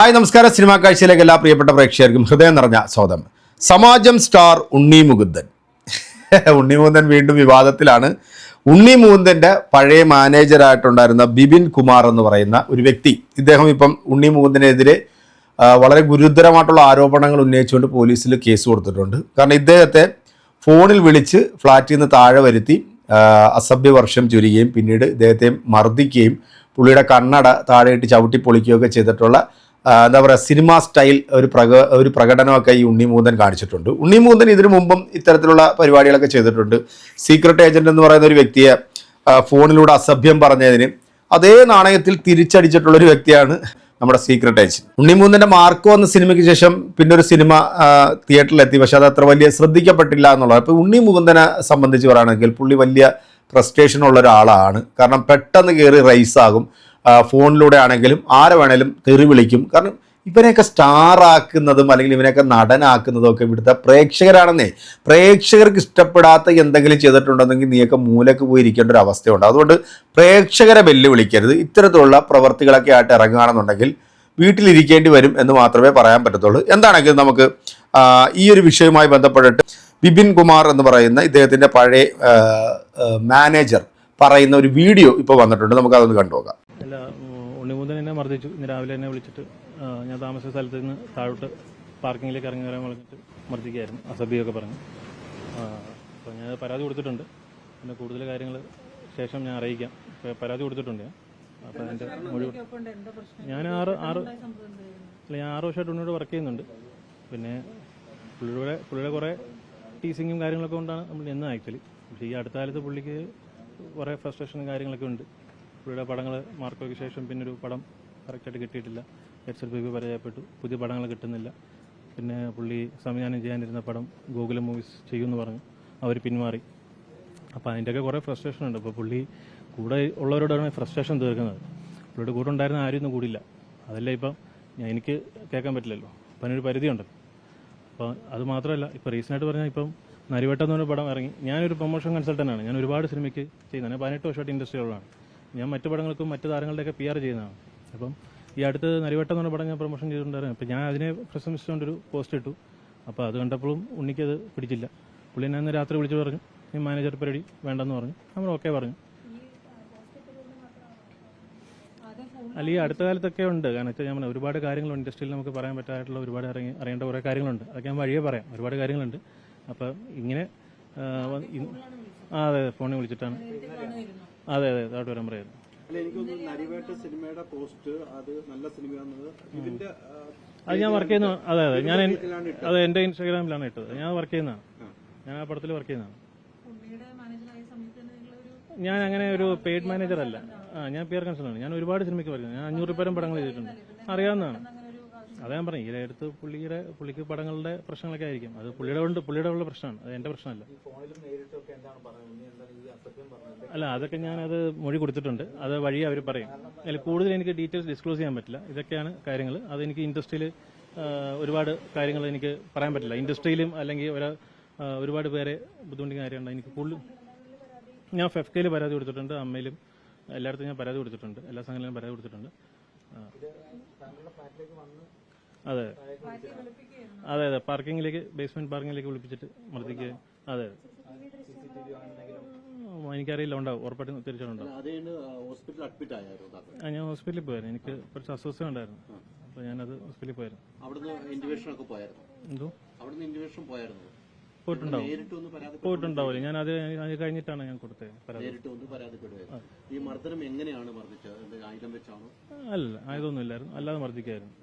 Hi നമസ്കാരം. Cinema കാഴ്ചയിലേക്ക് എല്ലാ പ്രിയപ്പെട്ട പ്രേക്ഷകർക്കും ഹൃദയം നിറഞ്ഞ സ്വാഗതം. സമാജം സ്റ്റാർ ഉണ്ണി മുകുന്ദൻ. ഉണ്ണി മുകുന്ദൻ വീണ്ടും വിവാദത്തിലാണ്. ഉണ്ണി മുകുന്ദന്റെ പഴയ മാനേജറായിട്ടുണ്ടായിരുന്ന ബിപിൻ കുമാർ എന്ന് പറയുന്ന ഒരു വ്യക്തി. ഇദ്ദേഹം ഇപ്പം ഉണ്ണി മുകുന്ദനെതിരെ വളരെ ഗുരുതരമായിട്ടുള്ള ആരോപണങ്ങൾ ഉന്നയിച്ചുകൊണ്ട് പോലീസിൽ കേസ് കൊടുത്തിട്ടുണ്ട്. കാരണം ഇദ്ദേഹത്തെ ഫോണിൽ വിളിച്ച് ഫ്ലാറ്റിൽ നിന്ന് താഴെ വരുത്തി അസഭ്യവർഷം ചുരുകയും പിന്നീട് ഇദ്ദേഹത്തെ മർദ്ദിക്കുകയും പുള്ളിയുടെ കണ്ണട താഴെയിട്ട് ചവിട്ടി പൊളിക്കുകയൊക്കെ ചെയ്തിട്ടുള്ള എന്താ പറയുക സിനിമ സ്റ്റൈൽ ഒരു പ്രക ഒരു പ്രകടനമൊക്കെ ഈ ഉണ്ണിമൂന്തൻ കാണിച്ചിട്ടുണ്ട്. ഉണ്ണിമൂന്തൻ ഇതിനു മുമ്പും ഇത്തരത്തിലുള്ള പരിപാടികളൊക്കെ ചെയ്തിട്ടുണ്ട്. സീക്രട്ട് ഏജന്റ് എന്ന് പറയുന്ന ഒരു വ്യക്തിയെ ഫോണിലൂടെ അസഭ്യം പറഞ്ഞതിന് അതേ നാണയത്തിൽ തിരിച്ചടിച്ചിട്ടുള്ള ഒരു വ്യക്തിയാണ് നമ്മുടെ സീക്രട്ട് ഏജന്റ് ഉണ്ണിമൂന്നിന്റെ മാർക്കോ എന്ന സിനിമയ്ക്ക് ശേഷം പിന്നെ ഒരു സിനിമ തിയേറ്ററിലെത്തി പക്ഷെ അത് അത്ര വലിയ ശ്രദ്ധിക്കപ്പെട്ടില്ല എന്നുള്ളത് അപ്പോൾ ഉണ്ണി സംബന്ധിച്ച് പറയുകയാണെങ്കിൽ പുള്ളി വലിയ ഫ്രസ്ട്രേഷൻ ഉള്ള ഒരാളാണ്. കാരണം പെട്ടെന്ന് കയറി റൈസാകും ഫോണിലൂടെ ആണെങ്കിലും ആരെ വേണേലും തെറി വിളിക്കും. കാരണം ഇവനെയൊക്കെ സ്റ്റാർ ആക്കുന്നതും അല്ലെങ്കിൽ ഇവനെയൊക്കെ നടനാക്കുന്നതും ഒക്കെ ഇവിടുത്തെ പ്രേക്ഷകരാണെന്നേ. പ്രേക്ഷകർക്ക് ഇഷ്ടപ്പെടാത്ത എന്തെങ്കിലും ചെയ്തിട്ടുണ്ടെന്നെങ്കിൽ നീയൊക്കെ മൂലക്ക് പോയി ഇരിക്കേണ്ട ഒരു അവസ്ഥയുണ്ട്. അതുകൊണ്ട് പ്രേക്ഷകരെ വെല്ലുവിളിക്കരുത്. ഇത്തരത്തിലുള്ള പ്രവർത്തികളൊക്കെ ആയിട്ട് ഇറങ്ങുകയാണെന്നുണ്ടെങ്കിൽ വീട്ടിലിരിക്കേണ്ടി വരും എന്ന് മാത്രമേ പറയാൻ പറ്റത്തുള്ളൂ. എന്താണെങ്കിലും നമുക്ക് ഈ ഒരു വിഷയവുമായി ബന്ധപ്പെട്ടിട്ട് ബിപിൻ കുമാർ എന്ന് പറയുന്ന ഇദ്ദേഹത്തിന്റെ പഴയ മാനേജർ പറയുന്ന ഒരു വീഡിയോ ഇപ്പോൾ വന്നിട്ടുണ്ട്. നമുക്ക് അതൊന്ന് കണ്ടുനോക്കാം. അല്ല ഉണ്ണിമുതൻ എന്നെ മർദ്ദിച്ചു. ഇന്ന് രാവിലെ എന്നെ വിളിച്ചിട്ട് ഞാൻ താമസ സ്ഥലത്ത് നിന്ന് താഴോട്ട് പാർക്കിങ്ങിലേക്ക് ഇറങ്ങി വരാൻ പറഞ്ഞിട്ട് മർദ്ദിക്കുകയായിരുന്നു. അസഭ്യമൊക്കെ പറഞ്ഞു. അപ്പോൾ ഞാൻ പരാതി കൊടുത്തിട്ടുണ്ട്. പിന്നെ കൂടുതൽ കാര്യങ്ങൾ ശേഷം ഞാൻ അറിയിക്കാം. പരാതി കൊടുത്തിട്ടുണ്ട് ഞാൻ. അപ്പോൾ എന്റെ മൊഴി കൊടു- ഞാൻ ആറ് ആറ് അല്ല ഞാൻ ആറ് വർഷമായിട്ട് ഉണ്ണിയോട് വർക്ക് ചെയ്യുന്നുണ്ട്. പിന്നെ പുള്ളിയുടെ പുള്ളിയുടെ കുറേ ടീസിങ്ങും കാര്യങ്ങളൊക്കെ കൊണ്ടാണ് നമ്മൾ നിന്ന് ആക്ച്വലി പക്ഷേ ഈ അടുത്ത കാലത്ത് പുള്ളിക്ക് കുറേ ഫ്രസ്ട്രേഷനും കാര്യങ്ങളൊക്കെ ഉണ്ട്. പുള്ളിയുടെ പടങ്ങൾ മാർക്കോയ്ക്ക് ശേഷം പിന്നെ ഒരു പടം കറക്റ്റായിട്ട് കിട്ടിയിട്ടില്ല. എച്ച് എൽ ബി പരാജയപ്പെട്ടു. പുതിയ പടങ്ങൾ കിട്ടുന്നില്ല. പിന്നെ പുള്ളി സംവിധാനം ചെയ്യാനിരുന്ന പടം ഗൂഗിൾ മൂവീസ് ചെയ്യുമെന്ന് പറഞ്ഞു. അവർ പിന്മാറി. അപ്പോൾ അതിന്റെയൊക്കെ കുറേ ഫ്രസ്ട്രേഷൻ ഉണ്ട്. അപ്പോൾ പുള്ളി കൂടെ ഉള്ളവരോടാണ് ഫ്രസ്ട്രേഷൻ തീർക്കുന്നത്. പുള്ളിയുടെ കൂടെ ഉണ്ടായിരുന്ന ആരും ഒന്നും കൂടില്ല അതല്ല ഇപ്പം എനിക്ക് കേൾക്കാൻ പറ്റില്ലല്ലോ. അപ്പം അതിനൊരു പരിധിയുണ്ട്. അപ്പോൾ അത് മാത്രമല്ല ഇപ്പോൾ റീസെന്റായിട്ട് പറഞ്ഞാൽ ഇപ്പം നരിവട്ടം എന്ന് പറഞ്ഞ പടം ഇറങ്ങി. ഞാനൊരു പ്രൊമോഷൻ കൺസൾട്ടന്റാണ് ഞാൻ ഒരുപാട് സിനിമയ്ക്ക് ചെയ്യുന്നതാണ് പതിനെട്ട് വർഷമായിട്ട് ഇൻഡസ്ട്രിയുള്ളതാണ് ഞാൻ മറ്റു പടങ്ങൾക്കും മറ്റു താരങ്ങളുടെയൊക്കെ പി ആർ ചെയ്യുന്നതാണ്. അപ്പം ഈ അടുത്ത് നരിവട്ടം എന്ന് പറഞ്ഞ പടം ഞാൻ പ്രൊമോഷൻ ചെയ്തിട്ടുണ്ടായിരുന്നു. അപ്പം ഞാൻ അതിനെ പ്രശംസിച്ചുകൊണ്ടൊരു പോസ്റ്റ് ഇട്ടു. അപ്പോൾ അത് കണ്ടപ്പോഴും ഉണ്ണിക്കത് പിടിച്ചില്ല. പുള്ളി അന്ന് രാത്രി വിളിച്ച് പറഞ്ഞു ഈ മാനേജർ പരിപാടി വേണ്ടെന്ന് പറഞ്ഞു. നമ്മൾ ഓക്കെ പറഞ്ഞു. അല്ല ഈ അടുത്ത കാലത്തൊക്കെ ഉണ്ട്. കാരണം വെച്ചാൽ ഞാൻ ഒരുപാട് കാര്യങ്ങൾ ഇൻഡസ്ട്രിയിൽ നമുക്ക് പറയാൻ പറ്റായിട്ടുള്ള ഒരുപാട് അറിയ അറിയേണ്ട കുറേ കാര്യങ്ങളുണ്ട്. അതൊക്കെ ഞാൻ വഴിയേ പറയാം. ഒരുപാട് കാര്യങ്ങളുണ്ട്. അപ്പം ഇങ്ങനെ ആ, അതെ ഫോണിൽ വിളിച്ചിട്ടാണ്. അതെ അതെ താട്ട് വരാൻ പറയായിരുന്നു അല്ല എനിക്കൊന്ന് നരിവേട്ട സിനിമയുടെ പോസ്റ്റ് അത് നല്ല സിനിമയാണെന്നത് ഇതിന്റെ അത് ഞാൻ വർക്ക് ചെയ്യുന്ന അതെ അതെ ഞാൻ എൻ- അതെ എന്റെ ഇൻസ്റ്റാഗ്രാമിലാണ് ഇട്ടത്. ഞാൻ വർക്ക് ചെയ്യുന്നതാണ് ഞാൻ ആ പടത്തിൽ വർക്ക് ചെയ്യുന്നതാണ് ഞാൻ അങ്ങനെ ഒരു പെയ്ഡ് മാനേജർ അല്ല. ആ ഞാൻ പി ആർ ആണ്. ഞാൻ ഒരുപാട് സിനിമയ്ക്ക് വർക്ക് ചെയ്യുന്നത് ഞാൻ അഞ്ഞൂറ് പേരും പടങ്ങൾ ചെയ്തിട്ടുണ്ട്. അറിയാവുന്നതാണ്. അതാ ഞാൻ പറഞ്ഞു ഈ അടുത്ത് പുള്ളിയുടെ പുള്ളിക്ക് പടങ്ങളുടെ പ്രശ്നങ്ങളൊക്കെ ആയിരിക്കും. അത് പുള്ളിയുടെ കൊണ്ട് പുള്ളിയുടെ ഉള്ള പ്രശ്നമാണ്. അത് എന്റെ പ്രശ്നമല്ല. അല്ല അതൊക്കെ ഞാൻ അത് മൊഴി കൊടുത്തിട്ടുണ്ട്. അത് വഴി അവർ പറയും. അതിൽ കൂടുതൽ എനിക്ക് ഡീറ്റെയിൽസ് ഡിസ്ക്ലോസ് ചെയ്യാൻ പറ്റില്ല. ഇതൊക്കെയാണ് കാര്യങ്ങൾ അത് എനിക്ക് ഇൻഡസ്ട്രിയിൽ ഒരുപാട് കാര്യങ്ങൾ എനിക്ക് പറയാൻ പറ്റില്ല. ഇൻഡസ്ട്രിയിലും അല്ലെങ്കിൽ ഒരു ഒരുപാട് പേരെ ബുദ്ധിമുട്ടിക്കുന്ന കാര്യമുണ്ട്. എനിക്ക് കൂടുതൽ ഞാൻ ഫെഫ്കയിൽ പരാതി കൊടുത്തിട്ടുണ്ട്. അമ്മയിലും എല്ലായിടത്തും ഞാൻ പരാതി കൊടുത്തിട്ടുണ്ട്. എല്ലാ സംഘടനയിലും പരാതി കൊടുത്തിട്ടുണ്ട്. അതെ. അതെ അതെ. പാർക്കിങ്ങിലേക്ക് ബേസ്മെന്റ് പാർക്കിങ്ങിലേക്ക് വിളിപ്പിച്ചിട്ട് മർദ്ദിക്കുക. അതെ. എനിക്കറിയില്ല ഉണ്ടാവും. ഉറപ്പായിട്ടും തിരിച്ചുണ്ടാവും ആ ഞാൻ ഹോസ്പിറ്റലിൽ പോയായിരുന്നു. എനിക്ക് കുറച്ച് അസ്വസ്ഥ ഉണ്ടായിരുന്നു. അപ്പൊ ഞാനത് ഹോസ്പിറ്റലിൽ പോയായിരുന്നു. അവിടുന്ന് ഇന്റിവേഷൻ ഒക്കെ പോയായിരുന്നു? എന്തോ? അവിടുന്ന് ഇന്റിവേഷൻ പോയായിരുന്നു? പോയിട്ടുണ്ടാവും. പോയിട്ടുണ്ടാവില്ല. ഞാൻ അത് അത് കഴിഞ്ഞിട്ടാണ് ഞാൻ കൊടുത്തത് പരാതി. ഈ മർദ്ദനം എങ്ങനെയാണ് മർദ്ദിച്ചത്? അല്ല ആയതൊന്നും ഇല്ലായിരുന്നു അല്ലാതെ മർദ്ദിക്കായിരുന്നു.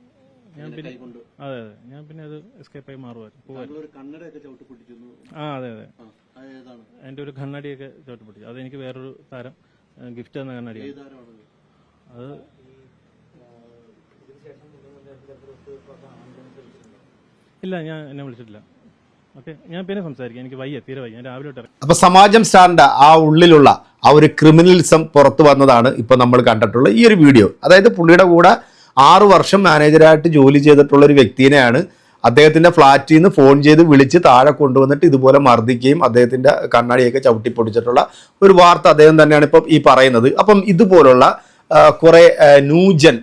ഞാൻ പിന്നെ അതെ അതെ. ഞാൻ പിന്നെ അത് എസ്കേപ്പ് ആയി മാറുമായിരുന്നു. ചവിട്ടി ആ അതെ അതെ. എന്റെ ഒരു കണ്ണാടിയൊക്കെ ചോട്ടപ്പിടിച്ചു അത് എനിക്ക് വേറൊരു താരം ഗിഫ്റ്റ് തന്ന കണ്ണടി അത്? ഇല്ല ഞാൻ എന്നെ വിളിച്ചിട്ടില്ല. ഓക്കെ ഞാൻ പിന്നെ സംസാരിക്കാം. എനിക്ക് വയ്യ തീരെ വയ്യ. ഞാൻ രാവിലെ അപ്പൊ സമാജം സ്റ്റാറിന്റെ ആ ഉള്ളിലുള്ള ആ ഒരു ക്രിമിനലിസം പുറത്തു വന്നതാണ് ഇപ്പൊ നമ്മൾ കണ്ടിട്ടുള്ള ഈ ഒരു വീഡിയോ അതായത് പുള്ളിയുടെ കൂടെ ആറു വർഷം മാനേജരായിട്ട് ജോലി ചെയ്തിട്ടുള്ള ഒരു വ്യക്തിനെയാണ് അദ്ദേഹത്തിന്റെ ഫ്ലാറ്റിൽ നിന്ന് ഫോൺ ചെയ്ത് വിളിച്ച് താഴെ കൊണ്ടുവന്നിട്ട് ഇതുപോലെ മർദ്ദിക്കുകയും അദ്ദേഹത്തിന്റെ കണ്ണാടിയൊക്കെ ചവിട്ടിപ്പൊടിച്ചിട്ടുള്ള ഒരു വാർത്ത അദ്ദേഹം തന്നെയാണ് ഇപ്പം ഈ പറയുന്നത്. അപ്പം ഇതുപോലുള്ള കുറെ ന്യൂജൻ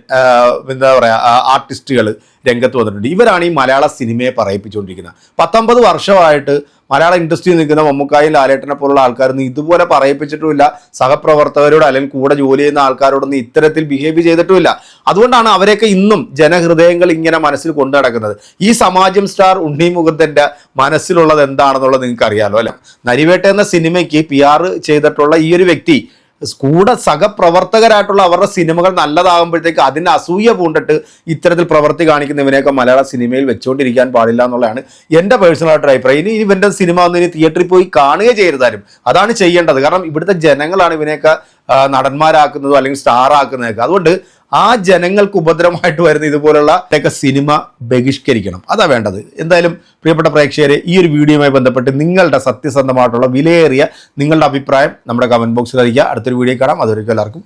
എന്താ പറയുക ആർട്ടിസ്റ്റുകൾ രംഗത്ത് വന്നിട്ടുണ്ട്. ഇവരാണ് ഈ മലയാള സിനിമയെ പറയിപ്പിച്ചുകൊണ്ടിരിക്കുന്നത്. പത്തൊമ്പത് വർഷമായിട്ട് മലയാള ഇൻഡസ്ട്രിയിൽ നിൽക്കുന്ന മമ്മൂക്കായും ലാലേട്ടനെ പോലുള്ള ആൾക്കാരൊന്നും ഇതുപോലെ പറയിപ്പിച്ചിട്ടുമില്ല. സഹപ്രവർത്തകരോട് അല്ലെങ്കിൽ കൂടെ ജോലി ചെയ്യുന്ന ആൾക്കാരോടൊന്നും ഇത്തരത്തിൽ ബിഹേവ് ചെയ്തിട്ടുമില്ല. അതുകൊണ്ടാണ് അവരെയൊക്കെ ഇന്നും ജനഹൃദയങ്ങൾ ഇങ്ങനെ മനസ്സിൽ കൊണ്ടു നടക്കുന്നത്. ഈ സമാജം സ്റ്റാർ ഉണ്ണി മുകുന്ദന്റെ മനസ്സിലുള്ളത് എന്താണെന്നുള്ളത് നിങ്ങൾക്ക് അറിയാലോ അല്ല? നരിവേട്ട എന്ന സിനിമയ്ക്ക് പി ചെയ്തിട്ടുള്ള ഈ ഒരു വ്യക്തി കൂടെ സഹപ്രവർത്തകരായിട്ടുള്ള അവരുടെ സിനിമകൾ നല്ലതാകുമ്പോഴത്തേക്ക് അതിന് അസൂയ പൂണ്ടിട്ട് ഇത്തരത്തിൽ പ്രവൃത്തി കാണിക്കുന്നവനെയൊക്കെ മലയാള സിനിമയിൽ വെച്ചുകൊണ്ടിരിക്കാൻ പാടില്ല എന്നുള്ളതാണ് എന്റെ പേഴ്സണലായിട്ട് അഭിപ്രായം. ഇനി ഇവന്റെ സിനിമ ഒന്ന് ഇനി തിയേറ്ററിൽ പോയി കാണുക ചെയ്താലും അതാണ് ചെയ്യേണ്ടത്. കാരണം ഇവിടുത്തെ ജനങ്ങളാണ് ഇവനെയൊക്കെ നടന്മാരാക്കുന്നതോ അല്ലെങ്കിൽ സ്റ്റാർ ആക്കുന്നതൊക്കെ. അതുകൊണ്ട് ആ ജനങ്ങൾക്ക് ഉപദ്രവമായിട്ട് വരുന്ന ഇതുപോലുള്ള ഒക്കെ സിനിമ ബഹിഷ്കരിക്കണം. അതാ വേണ്ടത്. എന്തായാലും പ്രിയപ്പെട്ട പ്രേക്ഷകരെ ഈ ഒരു വീഡിയോയുമായി ബന്ധപ്പെട്ട് നിങ്ങളുടെ സത്യസന്ധമായിട്ടുള്ള വിലയേറിയ നിങ്ങളുടെ അഭിപ്രായം നമ്മുടെ കമന്റ് ബോക്സിൽ അറിയിക്കുക. അടുത്തൊരു വീഡിയോ കാണാം. അതൊരിക്കും എല്ലാവർക്കും